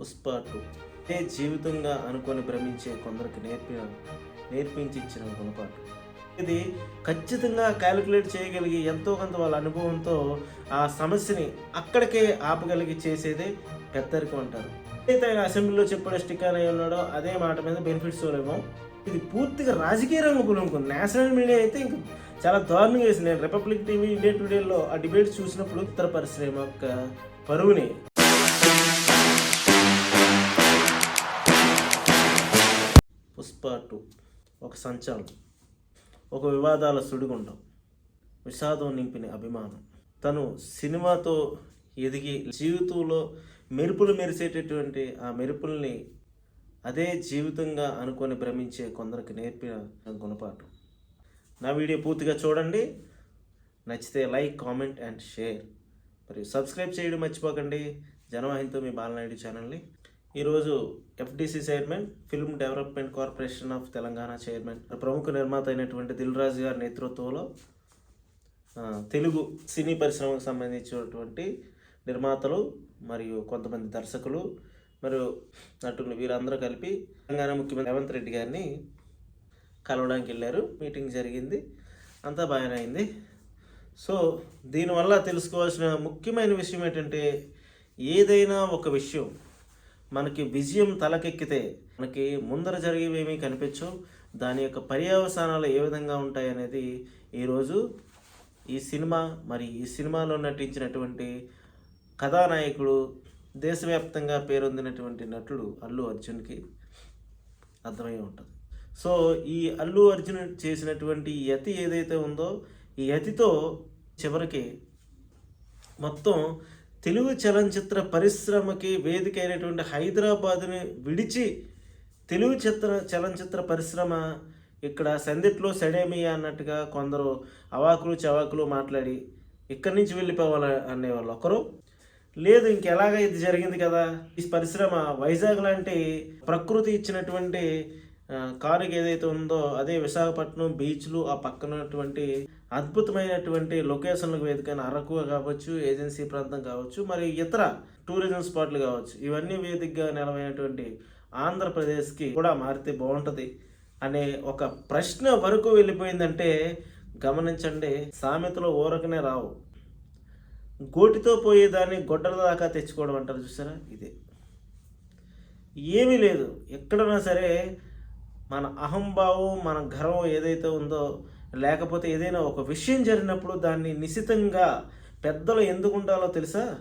Pushpa two ఏ జీవితంగా అనుకొని భ్రమించే కొందరికి నేర్పి నేర్పించి ఇచ్చిన గుణపాఠం. ఇది ఖచ్చితంగా క్యాలిక్యులేట్ చేయగలిగి ఎంతో కొంత వాళ్ళ అనుభవంతో ఆ సమస్యని అక్కడికే ఆపగలిగి చేసేదే పెద్దరికం అంటారు. ఏదైతే ఆయన అసెంబ్లీలో చెప్పిన స్టిక్కర్ అయి ఉన్నాడో అదే మాట మీద బెనిఫిట్స్ ఏమో ఇది పూర్తిగా రాజకీయ రంగు పులుముకుంది నేషనల్ మీడియా అయితే ఇంక చాలా దారుణంగా వేసింది నేను రిపబ్లిక్ టీవీ ఇండియా టుడేలో ఆ డిబేట్స్ చూసినప్పుడు ఉత్తర పరిశ్రమ యొక్క పరువుని పుష్ప టూ ఒక సంచలనం ఒక వివాదాల సుడిగుండం విషాదం నింపిన అభిమానం. తను సినిమాతో ఎదిగి జీవితంలో మెరుపులు మెరిసేటటువంటి ఆ మెరుపుల్ని అదే జీవితంగా అనుకొని భ్రమించే కొందరికి నేర్పిన గుణపాఠం. నా వీడియో పూర్తిగా చూడండి. నచ్చితే లైక్ కామెంట్ అండ్ షేర్. మరియు సబ్స్క్రైబ్ చేయడం మర్చిపోకండి. జనవాహినితో మీ బాలనాయుడు ఛానల్ని. ఈరోజు FDC chairman film development corporation of Telangana chairman ప్రముఖ నిర్మాత అయినటువంటి దిల్ రాజు గారి నేతృత్వంలో తెలుగు సినీ పరిశ్రమకు సంబంధించినటువంటి నిర్మాతలు మరియు కొంతమంది దర్శకులు మరియు నటులు వీరందరూ కలిపి తెలంగాణ ముఖ్యమంత్రి రేవంత్ రెడ్డి గారిని కలవడానికి వెళ్ళారు. మీటింగ్ జరిగింది. అంతా బాగానే అయింది. సో దీనివల్ల తెలుసుకోవాల్సిన ముఖ్యమైన విషయం ఏంటంటే ఏదైనా ఒక విషయం మనకి విజయం తలకెక్కితే మనకి ముందర జరిగేవేమీ కనిపించవు. దాని యొక్క పర్యవసానాలు ఏ విధంగా ఉంటాయి అనేది ఈరోజు ఈ సినిమా మరి ఈ సినిమాలో నటించినటువంటి కథానాయకుడు దేశవ్యాప్తంగా పేరొందినటువంటి నటుడు అల్లు అర్జున్కి అర్థమై ఉంటుంది. సో ఈ అల్లు అర్జున్ చేసినటువంటి యతి ఏదైతే ఉందో ఈ యతితో చివరికి మొత్తం తెలుగు చలనచిత్ర పరిశ్రమకి వేదిక అయినటువంటి హైదరాబాదుని విడిచి తెలుగు చిత్ర చలనచిత్ర పరిశ్రమ ఇక్కడ సందిట్లో సెడేమియా అన్నట్టుగా కొందరు అవాకులు చవాకులు మాట్లాడి ఇక్కడి నుంచి వెళ్ళిపోవాలి అనేవాళ్ళు ఒకరు. లేదు ఇంకెలాగ ఇది జరిగింది కదా? ఈ పరిశ్రమ వైజాగ్ లాంటి ప్రకృతి ఇచ్చినటువంటి కారుకి ఏదైతే ఉందో అదే విశాఖపట్నం బీచ్లు ఆ పక్కనటువంటి అద్భుతమైనటువంటి లొకేషన్లకు వేదికైన అరకు కావచ్చు ఏజెన్సీ ప్రాంతం కావచ్చు మరి ఇతర టూరిజం స్పాట్లు కావచ్చు. ఇవన్నీ వేదికగా నిలవైనటువంటి ఆంధ్రప్రదేశ్కి కూడా మారితే బాగుంటుంది అనే ఒక ప్రశ్న వరకు వెళ్ళిపోయిందంటే గమనించండి సామెతలు ఊరకనే రావు. గోటితో పోయేదాన్ని గొడ్డల దాకా తెచ్చుకోవడం అంటారు చూసారా? ఇదే. ఏమీ లేదు. ఎక్కడైనా సరే మన అహంభావం మన గర్వం ఏదైతే ఉందో లేకపోతే ఏదైనా ఒక విషయం జరిగినప్పుడు దాన్ని నిశితంగా పెద్దలు ఎందుకు ఉండాలో తెలుసా?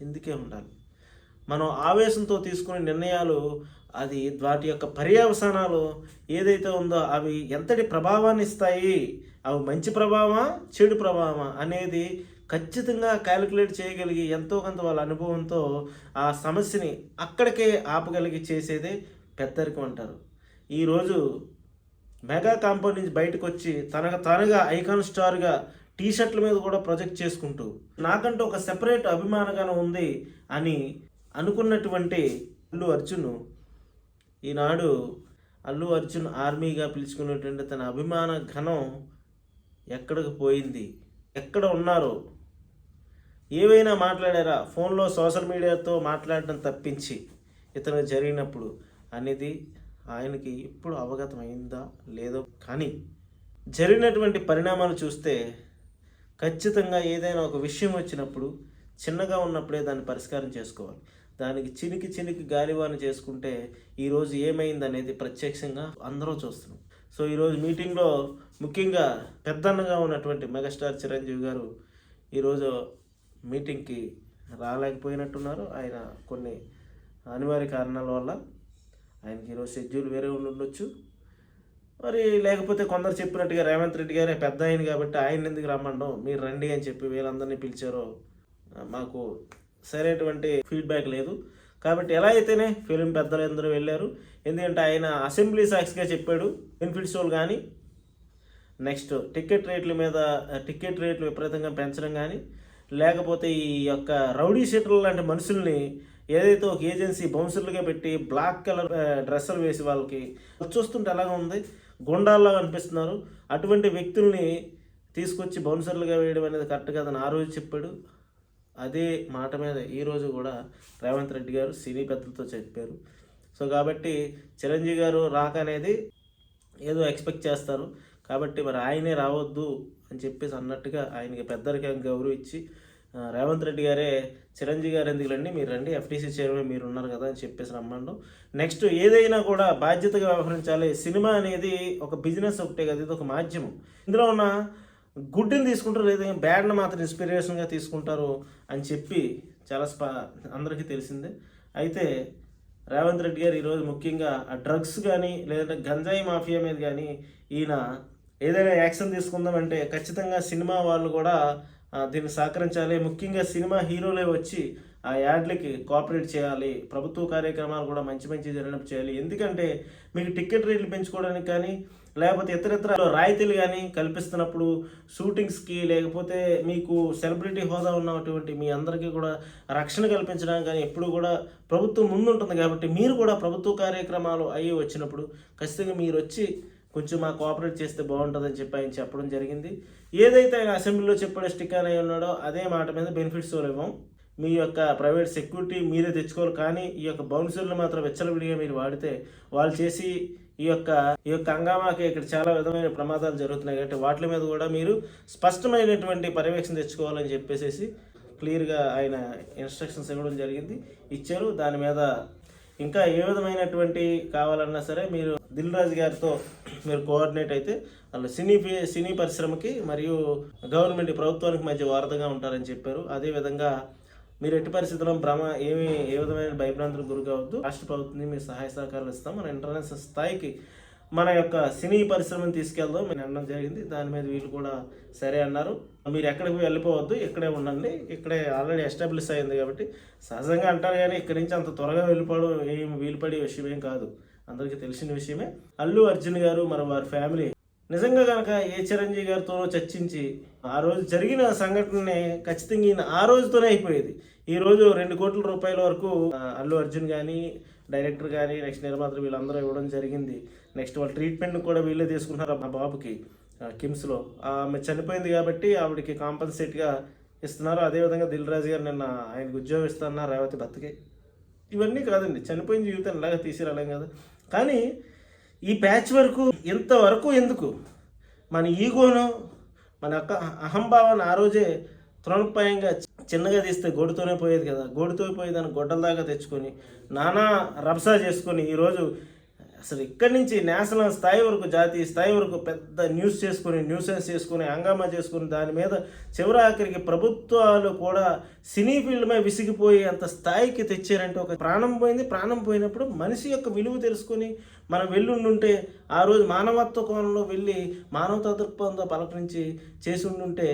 ఎందుకే ఉండాలి? మనం ఆవేశంతో తీసుకునే నిర్ణయాలు అది వాటి యొక్క పర్యవసానాలు ఏదైతే ఉందో అవి ఎంతటి ప్రభావాన్ని ఇస్తాయి? అవి మంచి ప్రభావమా చెడు ప్రభావమా అనేది ఖచ్చితంగా క్యాలిక్యులేట్ చేయగలిగి ఎంతో కొంత వాళ్ళ అనుభవంతో ఆ సమస్యని అక్కడికే ఆపగలిగి చేసేదే పెద్దరికం అంటారు. ఈరోజు మెగా కాంపౌండ్ నుంచి బయటకు వచ్చి తనకు తానుగా ఐకాన్ స్టార్గా టీ షర్ట్ల మీద కూడా ప్రొజెక్ట్ చేసుకుంటూ నాకంటూ ఒక సెపరేట్ అభిమానగానం ఉంది అని అనుకున్నటువంటి అల్లు అర్జున్ ఈనాడు అల్లు అర్జున్ ఆర్మీగా పిలుచుకున్నటువంటి తన అభిమాన ఘనం ఎక్కడికి పోయింది? ఎక్కడ ఉన్నారు? ఏవైనా మాట్లాడారా? ఫోన్లో సోషల్ మీడియాతో మాట్లాడడం తప్పించి ఇతను జరిగినప్పుడు అనేది ఆయనకి ఇప్పుడు అవగతం అయిందా లేదో కానీ జరిగినటువంటి పరిణామాలు చూస్తే ఖచ్చితంగా ఏదైనా ఒక విషయం వచ్చినప్పుడు చిన్నగా ఉన్నప్పుడే దాన్ని పరిష్కారం చేసుకోవాలి. దానికి చినికి చినికి గాలివాన చేసుకుంటే ఈరోజు ఏమైంది అనేది ప్రత్యక్షంగా అందరూ చూస్తున్నాం సో ఈరోజు మీటింగ్లో ముఖ్యంగా పెద్దన్నగా ఉన్నటువంటి మెగాస్టార్ చిరంజీవి గారు ఈరోజు మీటింగ్కి రాలేకపోయినట్టున్నారు. ఆయన కొన్ని అనివార్య కారణాల వల్ల ఆయనకి ఈరోజు షెడ్యూల్ వేరే ఉండి ఉండొచ్చు. మరి లేకపోతే కొందరు చెప్పినట్టుగా రేవంత్ రెడ్డి గారే పెద్ద ఆయన కాబట్టి ఆయన ఎందుకు రమ్మండం? మీరు రండి అని చెప్పి వీళ్ళందరినీ పిలిచారో. మాకు సరైనటువంటి ఫీడ్బ్యాక్ లేదు. కాబట్టి ఎలా అయితేనే ఫిలిం పెద్దలు అందరూ వెళ్ళారు. ఎందుకంటే ఆయన అసెంబ్లీ సాక్షిగా చెప్పాడు. బెనిఫిట్స్ వాళ్ళు కానీ నెక్స్ట్ టికెట్ రేట్ల మీద టికెట్ రేట్లు విపరీతంగా పెంచడం కానీ లేకపోతే ఈ యొక్క రౌడీ షీటర్లు లాంటి మనుషుల్ని ఏదైతే ఒక ఏజెన్సీ బౌన్సర్లుగా పెట్టి బ్లాక్ కలర్ డ్రెస్సులు వేసి వాళ్ళకి చూస్తుంటే ఎలాగ ఉంది? గుండాల్లో అనిపిస్తున్నారు. అటువంటి వ్యక్తుల్ని తీసుకొచ్చి బౌన్సర్లుగా వేయడం అనేది కరెక్ట్ కాదని ఆ రోజు చెప్పాడు. అదే మాట మీద ఈరోజు కూడా రేవంత్ రెడ్డి గారు సినీ పెద్దలతో చెప్పారు. సో కాబట్టి చిరంజీవి గారు రాక అనేది ఏదో ఎక్స్పెక్ట్ చేస్తారు. కాబట్టి మరి ఆయనే రావద్దు అని చెప్పేసి అన్నట్టుగా ఆయనకి పెద్దరికి గౌరవ ఇచ్చి రేవంత్ రెడ్డి గారే చిరంజీవి గారు ఎందుకు రండి మీరు రండి ఎఫ్టీసీ చైర్మన్ మీరు ఉన్నారు కదా అని చెప్పేసి రమ్మండు. నెక్స్ట్ ఏదైనా కూడా బాధ్యతగా వ్యవహరించాలి. సినిమా అనేది ఒక బిజినెస్ ఒకటే కదా ఇది ఒక మాధ్యమం. ఇందులో ఉన్న గుడ్డుని తీసుకుంటారు లేదా బ్యాడ్ని మాత్రం ఇన్స్పిరేషన్గా తీసుకుంటారు అని చెప్పి చాలా స్పా అందరికీ తెలిసిందే. అయితే రేవంత్ రెడ్డి గారు ఈరోజు ముఖ్యంగా ఆ డ్రగ్స్ కానీ లేదంటే గంజాయి మాఫియా మీద కానీ ఈయన ఏదైనా యాక్షన్ తీసుకుందామంటే ఖచ్చితంగా సినిమా వాళ్ళు కూడా దీన్ని సహకరించాలి. ముఖ్యంగా సినిమా హీరోలే వచ్చి ఆ యాడ్లకి కోఆపరేట్ చేయాలి. ప్రభుత్వ కార్యక్రమాలు కూడా మంచి మంచి జరిగినప్పుడు చేయాలి. ఎందుకంటే మీకు టికెట్ రేట్లు పెంచుకోవడానికి కానీ లేకపోతే ఇతరితర రాయితీలు కానీ కల్పిస్తున్నప్పుడు షూటింగ్స్కి లేకపోతే మీకు సెలబ్రిటీ హోదా ఉన్నటువంటి మీ అందరికీ కూడా రక్షణ కల్పించడానికి కానీ ఎప్పుడు కూడా ప్రభుత్వం ముందుంటుంది కాబట్టి మీరు కూడా ప్రభుత్వ కార్యక్రమాలు అయ్యి వచ్చినప్పుడు ఖచ్చితంగా మీరు వచ్చి కొంచెం మా కోఆపరేట్ చేస్తే బాగుంటుందని చెప్పి ఆయన చెప్పడం జరిగింది. ఏదైతే ఆయన అసెంబ్లీలో చెప్పిన స్టిక్కర్ అయి ఉన్నాడో అదే మాట మీద బెనిఫిట్స్ ఇవ్వం మీ యొక్క ప్రైవేట్ సెక్యూరిటీ మీరే తెచ్చుకోవాలి. కానీ ఈ యొక్క బౌన్సర్లు మాత్రం విచ్చలవిడిగా మీరు వాడితే వాళ్ళు చేసి ఈ యొక్క ఈ యొక్క హంగామాకి ఇక్కడ చాలా విధమైన ప్రమాదాలు జరుగుతున్నాయి. కాబట్టి వాటి మీద కూడా మీరు స్పష్టమైనటువంటి పర్యవేక్షణ తెచ్చుకోవాలని చెప్పేసి క్లియర్గా ఆయన ఇన్స్ట్రక్షన్స్ ఇవ్వడం జరిగింది. ఇచ్చారు. దాని మీద ఇంకా ఏ విధమైనటువంటి కావాలన్నా సరే మీరు దిల్ రాజు గారితో మీరు కోఆర్డినేట్ అయితే వాళ్ళు సినీ సినీ పరిశ్రమకి మరియు గవర్నమెంట్ ప్రభుత్వానికి మధ్య వారధగా ఉంటారని చెప్పారు. అదేవిధంగా మీరు ఎట్టి పరిస్థితుల్లో భ్రమ ఏమి ఏ విధమైన భయభ్రాంతులకు గురి కావద్దు. రాష్ట్ర ప్రభుత్వం మీరు సహాయ సహకారాలు ఇస్తాం. మన ఇంటర్నేషనల్ స్థాయికి మన యొక్క సినీ పరిశ్రమను తీసుకెళ్దాం. మేము అనడం జరిగింది. దాని మీద వీళ్ళు కూడా సరే అన్నారు. మీరు ఎక్కడికి వెళ్ళిపోవద్దు ఇక్కడే ఉండండి. ఇక్కడే ఆల్రెడీ ఎస్టాబ్లిష్ అయింది కాబట్టి సహజంగా అంటారు కానీ ఇక్కడి నుంచి అంత త్వరగా వెళ్ళిపోవడం ఏం వీలుపడే విషయం ఏం కాదు. అందరికీ తెలిసిన విషయమే. అల్లు అర్జున్ గారు మరి వారి ఫ్యామిలీ నిజంగా కనుక ఏ చిరంజీవి గారితో చర్చించి ఆ రోజు జరిగిన సంఘటనని ఖచ్చితంగా ఈయన ఆ రోజుతోనే అయిపోయేది. ఈ రోజు రెండు కోట్ల రూపాయల వరకు అల్లు అర్జున్ కానీ డైరెక్టర్ కానీ నెక్స్ట్ నిర్మాత వీళ్ళందరూ ఇవ్వడం జరిగింది. నెక్స్ట్ వాళ్ళ ట్రీట్మెంట్ కూడా వీళ్ళే తీసుకుంటున్నారు మా బాబుకి. కిమ్స్లో. ఆమె చనిపోయింది కాబట్టి ఆవిడకి కాంపన్సేట్గా ఇస్తున్నారు. అదేవిధంగా దిల్ రాజు గారు నిన్న ఆయనకు ఉద్యోగం ఇస్తున్నారు రేవతి భర్తకి ఇవన్నీ కాదండి. చనిపోయిన జీవితం ఇలాగా తీసుకురాలేం కదా. కానీ ఈ ప్యాచ్ వరకు ఇంతవరకు ఎందుకు? మన ఈగోను మన అక్క అహంభావాన్ని ఆ రోజే తృణప్రాయంగా చిన్నగా తీస్తే గోడుతోనే పోయేది కదా. గోడుతో పోయేదాన్ని గొడ్డల దాకా తెచ్చుకొని నానా రభసా చేసుకొని ఈరోజు అసలు ఇక్కడి నుంచి నేషనల్ స్థాయి వరకు జాతీయ స్థాయి వరకు పెద్ద న్యూస్ చేసుకొని న్యూసెన్స్ చేసుకొని హంగామా చేసుకుని దాని మీద చివరి ఆఖరికి ప్రభుత్వాలు కూడా సినీ ఫీల్డ్ మీద విసిగిపోయి అంత స్థాయికి తెచ్చారంటే ఒక ప్రాణం పోయింది. ప్రాణం పోయినప్పుడు మనిషి యొక్క విలువ తెలుసుకొని మనం వెళ్ళుండుంటే ఆ రోజు మానవత్వ కోణంలో వెళ్ళి మానవతా దృక్పథంతో పలకరించి చేసి ఉండుంటే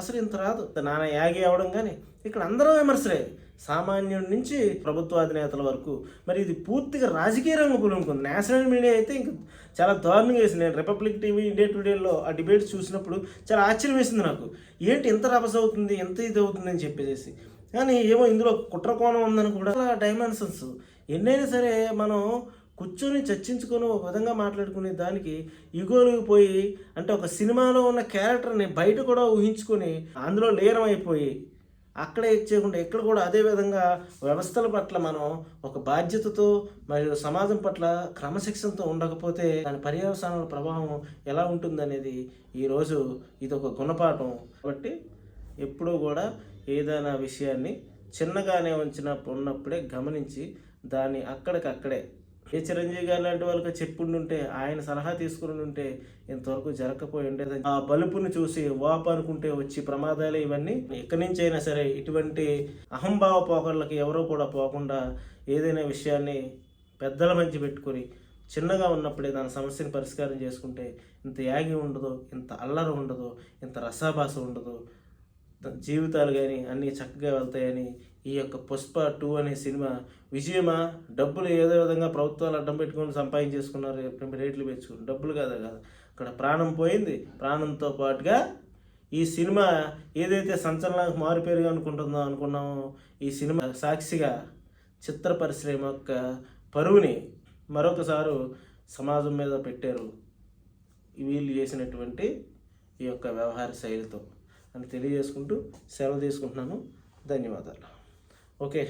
అసలు ఇంత రాదు. నాన్న యాగి అవడం కానీ ఇక్కడ అందరూ విమర్శలే. సామాన్యుడి నుంచి ప్రభుత్వ అధినేతల వరకు. మరి ఇది పూర్తిగా రాజకీయ రంగు పులుముకుంది నేషనల్ మీడియా అయితే ఇంకా చాలా దారుణంగా వేసింది. నేను రిపబ్లిక్ టీవీ ఇండియా టుడేలో ఆ డిబేట్స్ చూసినప్పుడు చాలా ఆశ్చర్యం వేసింది నాకు. ఏంటి ఎంత రభస అవుతుంది ఎంత ఇది అవుతుంది అని చెప్పేసి కానీ ఏమో ఇందులో కుట్ర కోణం ఉందని కూడా డైమెన్షన్స్. ఎన్నైనా సరే మనం కూర్చొని చర్చించుకొని ఒక విధంగా మాట్లాడుకునే దానికి ఇగోలు పోయి అంటే ఒక సినిమాలో ఉన్న క్యారెక్టర్ని బయట కూడా ఊహించుకొని అందులో లీనమైపోయి అక్కడే చేయకుండా ఇక్కడ కూడా అదే విధంగా వ్యవస్థల పట్ల మనం ఒక బాధ్యతతో మరియు సమాజం పట్ల క్రమశిక్షణతో ఉండకపోతే దాని పర్యవసానాల ప్రభావం ఎలా ఉంటుందనేది ఈరోజు ఇది ఒక గుణపాఠం. కాబట్టి ఎప్పుడూ కూడా ఏదైనా విషయాన్ని చిన్నగానే ఉంచిన ఉన్నప్పుడే గమనించి దాన్ని అక్కడికక్కడే ఏ చిరంజీవి గారు లాంటి వాళ్ళకి చెప్పుండుంటే ఆయన సలహా తీసుకుని ఉంటే ఇంతవరకు జరగకపోయి ఉండేది ఆ బలుపుని చూసి వాపు అనుకుంటే వచ్చి ప్రమాదాలు ఇవన్నీ. ఎక్కడి నుంచి అయినా సరే ఇటువంటి అహంభావ పోకళ్ళకి ఎవరో కూడా పోకుండా ఏదైనా విషయాన్ని పెద్దల మంచి పెట్టుకొని చిన్నగా ఉన్నప్పుడే దాని సమస్యను పరిష్కారం చేసుకుంటే ఇంత యాగి ఉండదు ఇంత అల్లరి ఉండదు ఇంత రసాభాస ఉండదు. జీవితాలు కానీ అన్నీ చక్కగా వెళ్తాయని ఈ యొక్క పుష్ప టూ అనే సినిమా విజయమా? డబ్బులు ఏదో విధంగా ప్రభుత్వాలు అడ్డం పెట్టుకొని సంపాదించేసుకున్నారు రేట్లు పెంచుకుని డబ్బులు కాదా కదా. అక్కడ ప్రాణం పోయింది. ప్రాణంతో పాటుగా ఈ సినిమా ఏదైతే సంచలనానికి మారుపేరుగా అనుకుంటుందో అనుకున్నామో ఈ సినిమా సాక్షిగా చిత్ర పరిశ్రమ యొక్క పరువుని మరొకసారి సమాజం మీద పెట్టారు. వీళ్ళు చేసినటువంటి ఈ యొక్క వ్యవహార శైలితో. అని తెలియజేసుకుంటూ సెలవు తీసుకుంటున్నాను. ధన్యవాదాలు. ఓకే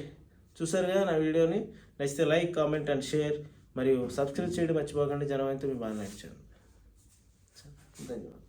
చూసారుగా నా వీడియోని? నచ్చితే లైక్ కామెంట్ అండ్ షేర్. మరియు సబ్స్క్రైబ్ చేయడం మర్చిపోకండి. జనం అయితే మీ బాగా నచ్చాను ధన్యవాదాలు.